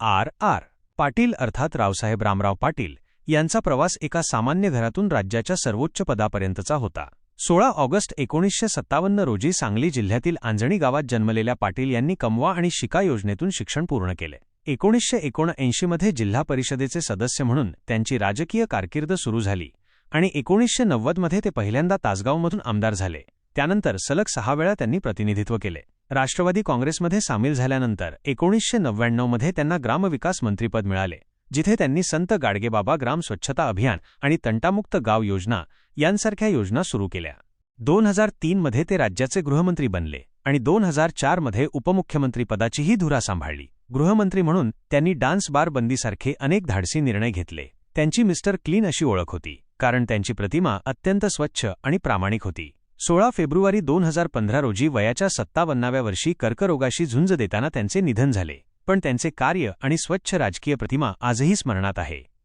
R R. Patil अर्थात रावसाहेब रामराव पाटील यांचा प्रवास एका सामान्य घरातून राज्याच्या सर्वोच्च पदापर्यंतचा होता. सोळा ऑगस्ट एकोणीसशे सत्तावन्न रोजी सांगली जिल्ह्यातील आंजणी गावात जन्मलेल्या पाटील यांनी कमवा आणि शिका योजनेतून शिक्षण पूर्ण केले. एकोणीसशे एकोणऐंशीमध्ये जिल्हा परिषदेचे सदस्य म्हणून त्यांची राजकीय कारकीर्द सुरू झाली आणि एकोणीसशे नव्वदमध्ये ते पहिल्यांदा तासगावमधून आमदार झाले. त्यानंतर सलग सहा वेळा त्यांनी प्रतिनिधित्व केले. राष्ट्रवादी काँग्रेसमध्ये सामील झाल्यानंतर एकोणीसशे नव्याण्णवमध्ये त्यांना ग्रामविकास मंत्रीपद मिळाले जिथे त्यांनी संत गाडगेबाबा ग्राम स्वच्छता अभियान आणि तंटामुक्त गाव योजना यांसारख्या योजना सुरू केल्या. दोन हजार तीनमध्ये ते राज्याचे गृहमंत्री बनले आणि दोन हजार चारमध्ये उपमुख्यमंत्रीपदाचीही धुरा सांभाळली. गृहमंत्री म्हणून त्यांनी डान्स बार बंदीसारखे अनेक धाडसी निर्णय घेतले. त्यांची मिस्टर क्लीन अशी ओळख होती कारण त्यांची प्रतिमा अत्यंत स्वच्छ आणि प्रामाणिक होती. सोळा फेब्रुवारी दोन हजार पंधरा रोजी वयाच्या सत्तावन्नाव्या वर्षी कर्करोगाशी झुंज देताना त्यांचे निधन झाले. पण त्यांचे कार्य आणि स्वच्छ राजकीय प्रतिमा आजही स्मरणात आहे.